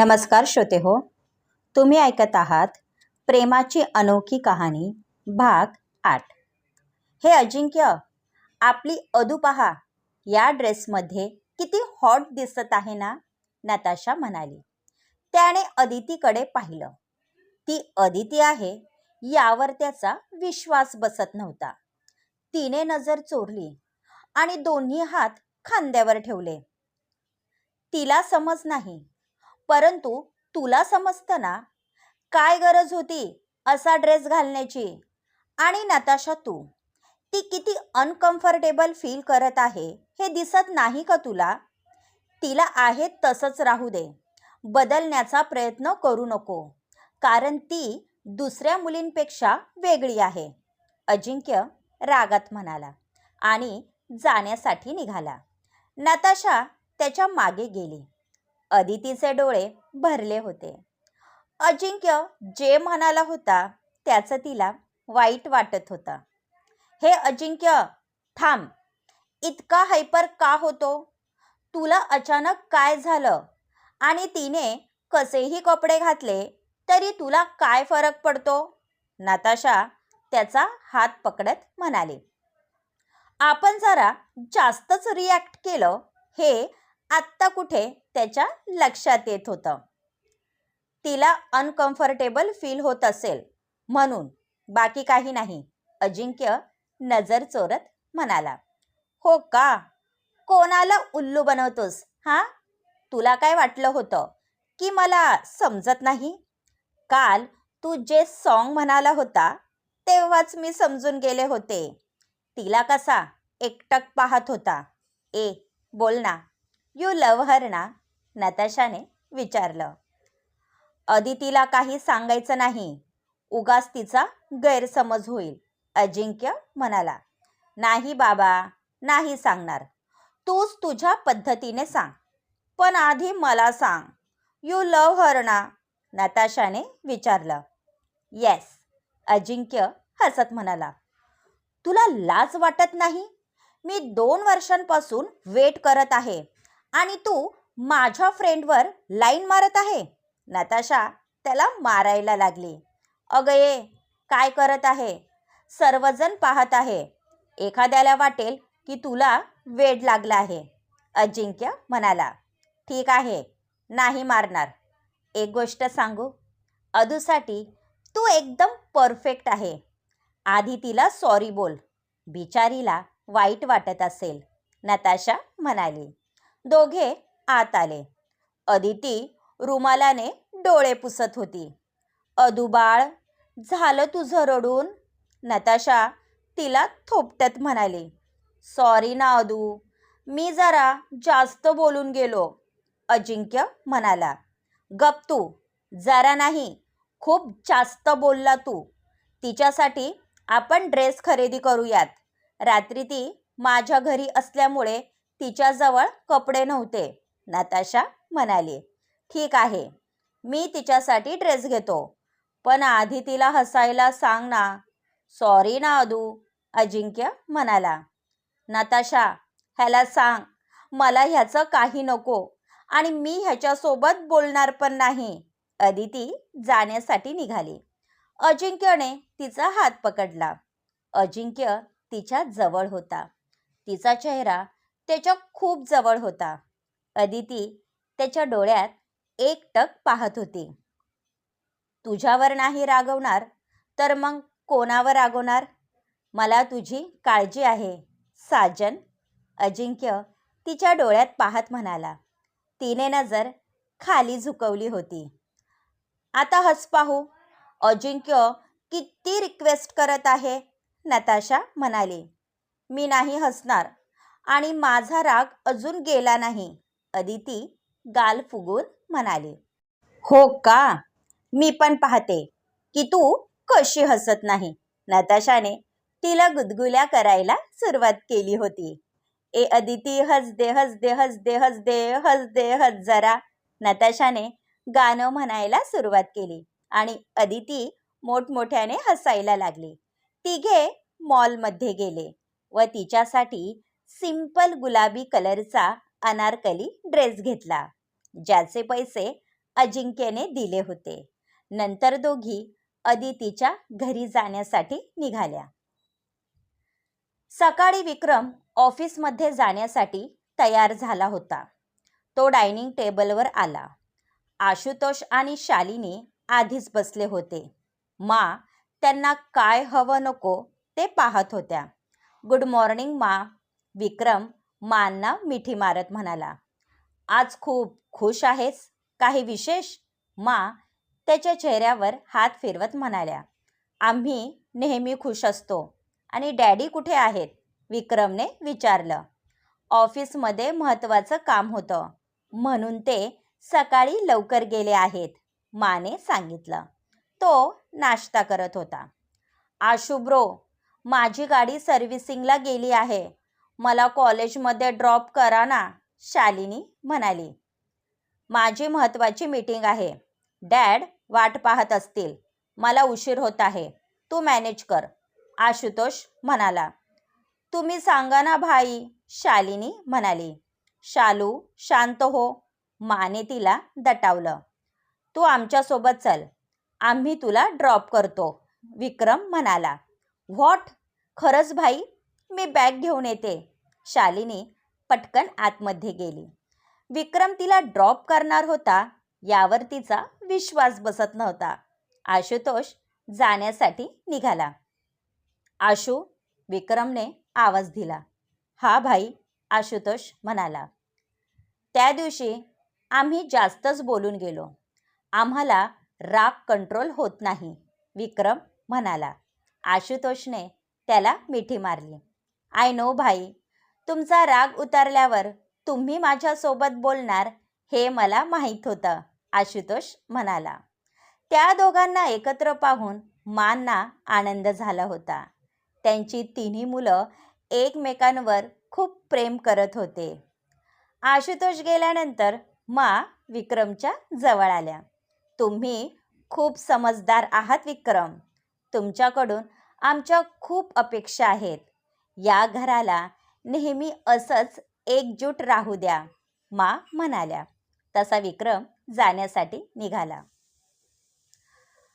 नमस्कार श्रोते हो तुम्ही ऐकत आहात प्रेमाची अनोखी कहाणी भाग आठ. हे अजिंक्य आपली अदू पहा या ड्रेसमध्ये किती हॉट दिसत आहे ना? नताशा म्हणाली. त्याने अदितीकडे पाहिलं. ती अदिती आहे यावर त्याचा विश्वास बसत नव्हता. तिने नजर चोरली आणि दोन्ही हात खांद्यावर ठेवले. तिला समज नाही परंतु तुला समजतं ना? काय गरज होती असा ड्रेस घालण्याची? आणि नताशा तू ती किती अनकम्फर्टेबल फील करत आहे हे दिसत नाही का तुला? तिला आहे तसंच राहू दे. बदलण्याचा प्रयत्न करू नको. कारण ती दुसऱ्या मुलींपेक्षा वेगळी आहे. अजिंक्य रागात म्हणाला आणि जाण्यासाठी निघाला. नताशा त्याच्यामागे गेली. अदितीचे डोळे भरले होते. अजिंक्य जे म्हणाला होता त्याचं तिला वाईट वाटत होतं. हे अजिंक्य थांब. इतका हायपर का होतो? तुला अचानक काय झालं? आणि तिने कसेही कपडे घातले तरी तुला काय फरक पडतो? नताशा त्याचा हात पकडत म्हणाले. आपण जरा जास्तच रिॲक्ट केलं हे आत्ता कुठे त्याच्या लक्षात येत होतं. तिला अनकम्फर्टेबल फील होत असेल. म्हणून बाकी काही नाही. अजिंक्य नजर चोरत म्हणाला हो का? कोणाला उल्लू बनवतोस हां? तुला काय वाटलं होतं की मला समजत नाही? काल तू जे सॉन्ग म्हणाला होता तेव्हाच मी समजून गेले होते. तिला कसा एकटक पाहत होता. ए बोल ना. यू लव हर ना? नताशाने विचारलं. अदितीला काही सांगायचं नाही. उगाच तिचा गैरसमज होईल अजिंक्य म्हणाला. नाही बाबा नाही सांगणार. तूच तुझ्या पद्धतीने सांग. पण आधी मला सांग. यू लव हर ना? नताशाने विचारलं. येस अजिंक्य हसत म्हणाला. तुला लाज वाटत नाही? मी दोन वर्षांपासून वेट करत आहे. आणि तू माझ्या फ्रेंडवर लाईन मारत आहे? नताशा त्याला मारायला लागली. अगं ये काय करत आहे? सर्वजण पाहत आहे. एखाद्याला वाटेल की तुला वेड लागला आहे. अजिंक्य म्हणाला ठीक आहे नाही मारणार. एक गोष्ट सांगू? अदूसाठी तू एकदम परफेक्ट आहे. आधी तिला सॉरी बोल. बिचारीला वाईट वाटत असेल. नताशा म्हणाली. दोघे आत आले. अदिती रुमालाने डोळे पुसत होती. अदुबाळ झालं तुझं रडून? नताशा तिला थोपटत म्हणाली. सॉरी ना अदू. मी जरा जास्त बोलून गेलो अजिंक्य म्हणाला. गप तू. जरा नाही खूप जास्त बोलला तू. तिच्यासाठी आपण ड्रेस खरेदी करूयात. रात्री ती माझ्या घरी असल्यामुळे तिच्याजवळ कपडे नव्हते. नताशा म्हणाली ठीक आहे मी तिच्यासाठी ड्रेस घेतो. पण आधी तिला हसायला सांग ना. सॉरी ना अदू अजिंक्य म्हणाला. नताशा ह्याला सांग मला ह्याचं काही नको आणि मी ह्याच्यासोबत बोलणार पण नाही. अदिती जाण्यासाठी निघाली. अजिंक्यने तिचा हात पकडला. अजिंक्य तिच्या जवळ होता. तिचा चेहरा त्याच्या खूप जवळ होता. अदिती त्याच्या डोळ्यात एक टक पाहत होती. तुझ्यावर नाही रागवणार तर मग कोणावर रागवणार? मला तुझी काळजी आहे साजन अजिंक्य तिच्या डोळ्यात पाहत म्हणाला. तिने नजर खाली झुकवली होती. आता हस पाहू अजिंक्य किती रिक्वेस्ट करत आहे नताशा म्हणाली. मी नाही हसणार आणि माझा राग अजून गेला नाही. अदिती गाल फुगून म्हणाली हो का? मी पण पाहते की तू कशी हसत नाही. नताशाने तिला गुदगुल्या करायला सुरुवात केली होती. ए अदिती हसदे हसदे हसदे हसदे हसदे हस जरा. नताशाने गाणं म्हणायला सुरुवात केली आणि अदिती मोठमोठ्याने हसायला लागली. तिघे मॉलमध्ये गेले व तिच्यासाठी सिंपल गुलाबी कलरचा अनारकली ड्रेस घेतला ज्याचे पैसे अजिंक्यने दिले होते. नंतर दोघी अदितीच्या घरी जाण्यासाठी निघाल्या. सकाळी विक्रम ऑफिसमध्ये जाण्यासाठी तयार झाला होता. तो डायनिंग टेबलवर आला. आशुतोष आणि शालिनी आधीच बसले होते. मा त्यांना काय हवं नको ते पाहत होत्या. गुड मॉर्निंग मा. विक्रम मानना मिठी मारत म्हणाला आज खूप खुश आहेस? काही विशेष? मा त्याच्या चेहऱ्यावर हात फिरवत म्हणाल्या आम्ही नेहमी खुश असतो आणि डॅडी कुठे आहेत? विक्रमने विचारलं. ऑफिसमध्ये महत्त्वाचं काम होतं म्हणून ते सकाळी लवकर गेले आहेत माने सांगितलं. तो नाश्ता करत होता. आशुब्रो माझी गाडी सर्व्हिसिंगला गेली आहे. मला कॉलेजमध्ये ड्रॉप करा ना शालिनी म्हणाली. माझी महत्त्वाची मीटिंग आहे. डॅड वाट पाहत असतील. मला उशीर होत आहे. तू मॅनेज कर आशुतोष म्हणाला. तुम्ही सांगा ना भाई शालिनी म्हणाली. शालू शांत हो माने तिला दटावलं. तू आमच्यासोबत चल आम्ही तुला ड्रॉप करतो विक्रम म्हणाला. व्हॉट? खरंच भाई मी बॅग घेऊन येते. शालिनी पटकन आतमध्ये गेली. विक्रम तिला ड्रॉप करणार होता यावर तिचा विश्वास बसत नव्हता. आशुतोष जाण्यासाठी निघाला. आशू विक्रमने आवाज दिला. हा भाई आशुतोष म्हणाला. त्या दिवशी आम्ही जास्तच बोलून गेलो. आम्हाला राग कंट्रोल होत नाही विक्रम म्हणाला. आशुतोषने त्याला मिठी मारली. आय नो भाई. तुमचा राग उतरल्यावर तुम्ही माझ्यासोबत बोलणार हे मला माहीत होतं आशुतोष म्हणाला. त्या दोघांना एकत्र पाहून मानना आनंद झाला होता. त्यांची तिन्ही मुलं एकमेकांवर खूप प्रेम करत होते. आशुतोष गेल्यानंतर मा विक्रमच्या जवळ आल्या. तुम्ही खूप समजदार आहात विक्रम. तुमच्याकडून आमच्या खूप अपेक्षा आहेत. या घराला नेहमी असंच एकजूट राहू द्या मा म्हणाल्या. तसा विक्रम जाण्यासाठी निघाला.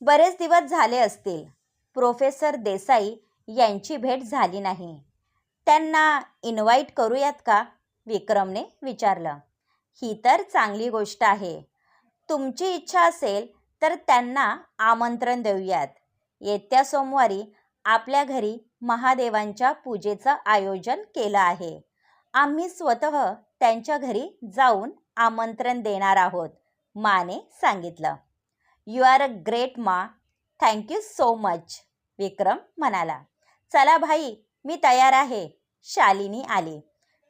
बरेच दिवस झाले असतील. प्रोफेसर देसाई यांची भेट झाली नाही. त्यांना इन्व्हाइट करूयात का? विक्रमने विचारलं. ही तर चांगली गोष्ट आहे. तुमची इच्छा असेल तर त्यांना आमंत्रण देऊयात. येत्या सोमवारी आपल्या घरी महादेवांच्या पूजेचं आयोजन केलं आहे. आम्ही स्वतः त्यांच्या घरी जाऊन आमंत्रण देणार आहोत माने सांगितलं. यू आर अ ग्रेट मा thank you so much Vikram म्हणाला. चला भाई मी तयार आहे. शालिनी आली.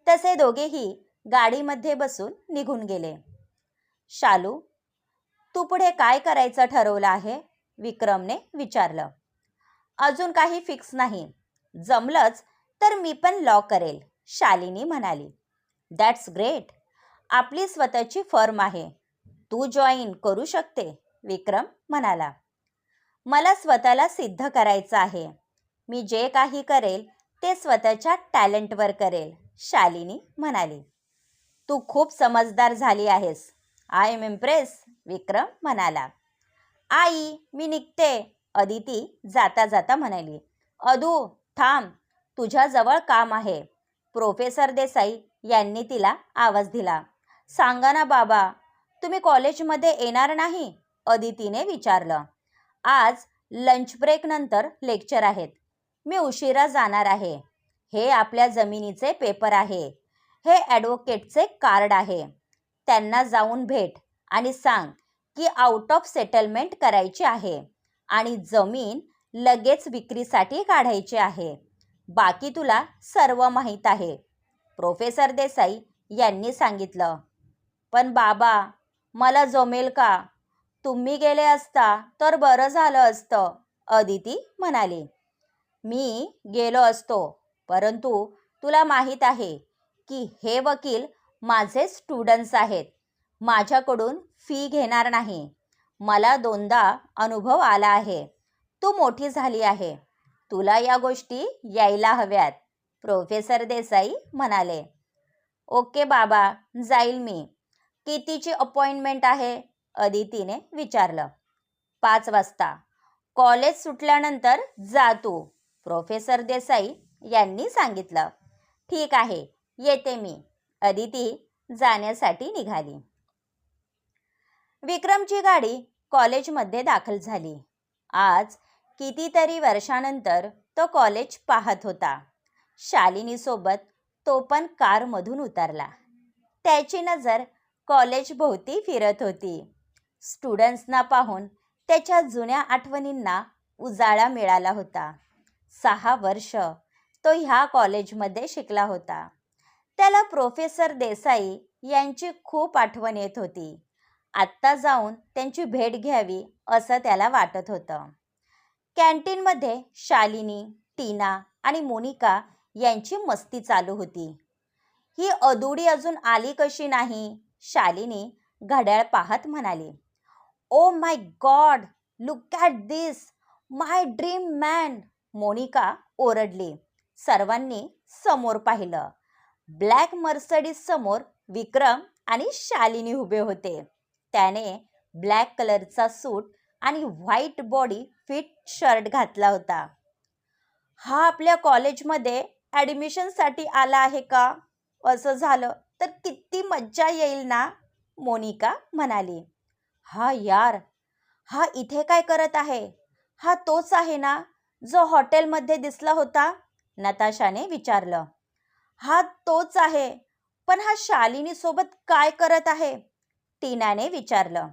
तसे दोघेही गाडीमध्ये बसून निघून गेले. शालू तू पुढे काय करायचं ठरवलं आहे? विक्रमने विचारलं. अजून काही फिक्स नाही. जमलंच तर मी पण लॉ करेल शालिनी म्हणाली. दॅट्स ग्रेट आपली स्वतःची फर्म आहे. तू जॉईन करू शकते विक्रम म्हणाला. मला स्वतःला सिद्ध करायचं आहे. मी जे काही करेल ते स्वतःच्या टॅलेंटवर करेल शालिनी म्हणाली. तू खूप समजदार झाली आहेस. आय एम इम्प्रेस विक्रम म्हणाला. आई मी निघते. अदिती जाता जाता म्हणाली अदू थांब तुझ्याजवळ काम आहे. प्रोफेसर देसाई यांनी तिला आवाज दिला सांगा ना बाबा तुम्ही कॉलेजमध्ये येणार नाही? अदितीने विचारलं आज लंच ब्रेकनंतर लेक्चर आहेत मी उशिरा जाणार आहे हे आपल्या जमिनीचे पेपर आहे हे ॲडव्होकेटचे कार्ड आहे त्यांना जाऊन भेट आणि सांग की आउट ऑफ सेटलमेंट करायची आहे. आणि जमीन लगेच विक्रीसाठी काढायची आहे. बाकी तुला सर्व माहीत आहे. प्रोफेसर देसाई यांनी सांगितलं. पण बाबा मला जमेल का? तुम्ही गेले असता तर बरं झालं असतं अदिती म्हणाली. मी गेलो असतो परंतु तुला माहीत आहे की हे वकील माझे स्टुडंट्स आहेत. माझ्याकडून फी घेणार नाही. मला दोनदा अनुभव आला आहे. तू मोठी झाली आहे. तुला या गोष्टी यायला हव्यात प्रोफेसर देसाई म्हणाले. ओके बाबा जाईल मी. कितीची अपॉइंटमेंट आहे? अदितीने विचारलं. पाच वाजता. कॉलेज सुटल्यानंतर जा तू प्रोफेसर देसाई यांनी सांगितलं. ठीक आहे येते मी. अदिती जाण्यासाठी निघाली. विक्रमची गाडी कॉलेजमध्ये दाखल झाली. आज कितीतरी वर्षानंतर तो कॉलेज पाहत होता. शालिनीसोबत तो पण कारमधून उतरला. त्याची नजर कॉलेजभोवती फिरत होती. स्टुडंट्सना पाहून त्याच्या जुन्या आठवणींना उजाळा मिळाला होता. सहा वर्ष तो ह्या कॉलेजमध्ये शिकला होता. त्याला प्रोफेसर देसाई यांची खूप आठवण येत होती. आत्ता जाऊन त्यांची भेट घ्यावी असं त्याला वाटत होतं. कॅन्टीनमध्ये शालिनी टीना आणि मोनिका यांची मस्ती चालू होती. ही अदुडी अजून आली कशी नाही? शालिनी घड्याळ पाहत म्हणाली. ओ my God look at this my dream man Monika ओरडली. सर्वांनी समोर पाहिलं. ब्लॅक मर्सडीज समोर विक्रम आणि शालिनी उभे होते. त्याने ब्लॅक कलरचा सूट आणि व्हाईट बॉडी फिट शर्ट घातला होता. हा आपल्या कॉलेजमध्ये ॲडमिशनसाठी आला आहे का? असं झालं तर किती मज्जा येईल ना? मोनिका म्हणाली. हा यार हा इथे काय करत आहे? हा तोच आहे ना जो हॉटेलमध्ये दिसला होता? नताशाने विचारलं. हा तोच आहे पण हा शालिनीसोबत काय करत आहे? टीनाने विचारलं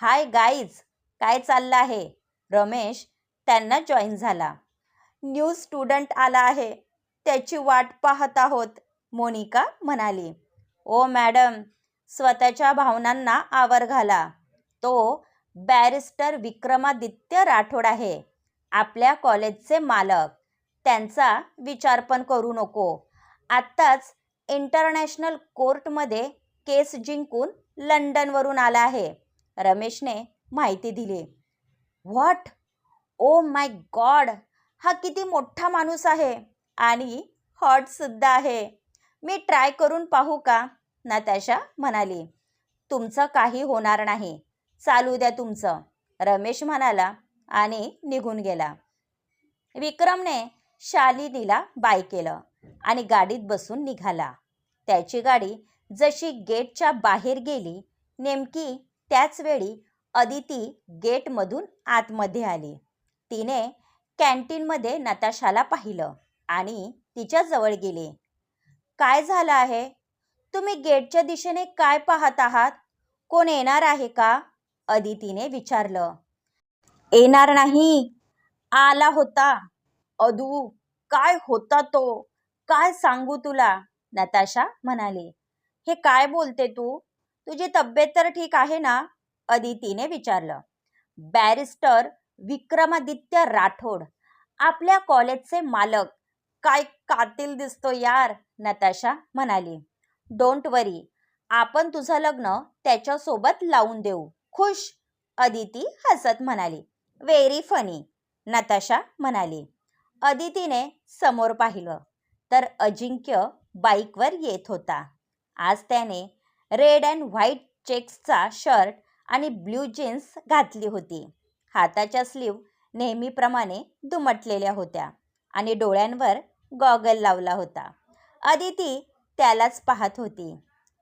हाय गाईज काय चाललं आहे? रमेश त्यांना जॉईन झाला. न्यू स्टुडंट आला आहे त्याची वाट पाहत आहोत मोनिका म्हणाली. ओ मॅडम स्वतःच्या भावनांना आवर घाला. तो बॅरिस्टर विक्रमादित्य राठोड आहे आपल्या कॉलेजचे मालक. त्यांचा विचार पण करू नको. आत्ताच इंटरनॅशनल कोर्टमध्ये केस जिंकून लंडनवरून आला आहे. रमेशने माहिती दिली. व्हॉट? Oh my god! हा किती मोठा माणूस आहे आणि हॉटसुद्धा आहे. मी ट्राय करून पाहू का? नताशा म्हणाली. तुमचं काही होणार नाही. चालू द्या तुमचं. रमेश म्हणाला आणि निघून गेला. विक्रमने शालिनीला बाय केलं आणि गाडीत बसून निघाला. त्याची गाडी जशी गेटच्या बाहेर गेली नेमकी त्याच वेळी अदिती गेटमधून आतमध्ये आली. तिने कॅन्टीनमध्ये नताशाला पाहिलं आणि तिच्या जवळ गेले. काय झालं आहे? तुम्ही गेटच्या दिशेने काय पाहत आहात? कोण येणार आहे का? अदितीने विचारलं. येणार नाही. आला होता. अदू काय होता तो? काय सांगू तुला? नताशा म्हणाली. हे काय बोलते तू? तुझी तब्येत तर ठीक आहे ना? अदितीने विचारलं. बॅरिस्टर विक्रमादित्य राठोड आपल्या कॉलेजचे मालक. काय कातील दिसतो यार नताशा म्हणाली. डोंट वरी आपण तुझं लग्न त्याच्यासोबत लावून देऊ. खुश अदिती हसत म्हणाली. व्हेरी फनी नताशा म्हणाली. अदितीने समोर पाहिलं तर अजिंक्य बाईकवर येत होता. आज त्याने रेड अँड व्हाईट चेक्सचा शर्ट आणि ब्ल्यू जीन्स घातली होती. हाताच्या स्लीव नेहमीप्रमाणे दुमटलेल्या होत्या आणि डोळ्यांवर गॉगल लावला होता. अदिती त्यालाच पाहत होती.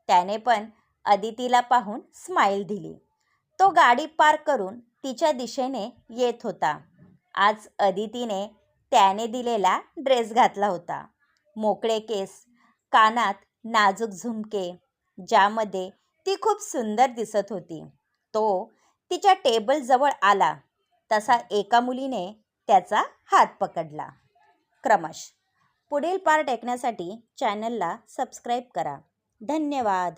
त्याने पण अदितीला पाहून स्माईल दिली. तो गाडी पार्क करून तिच्या दिशेने येत होता. आज अदितीने त्याने दिलेला ड्रेस घातला होता. मोकळे केस कानात नाजूक झुमके ज्यामध्ये ती खूप सुंदर दिसत होती. तो तिच्या टेबलजवळ आला. तसा एका मुलीने त्याचा हात पकडला. क्रमश. पुढील पार्ट ऐकण्यासाठी चॅनलला सबस्क्राईब करा. धन्यवाद.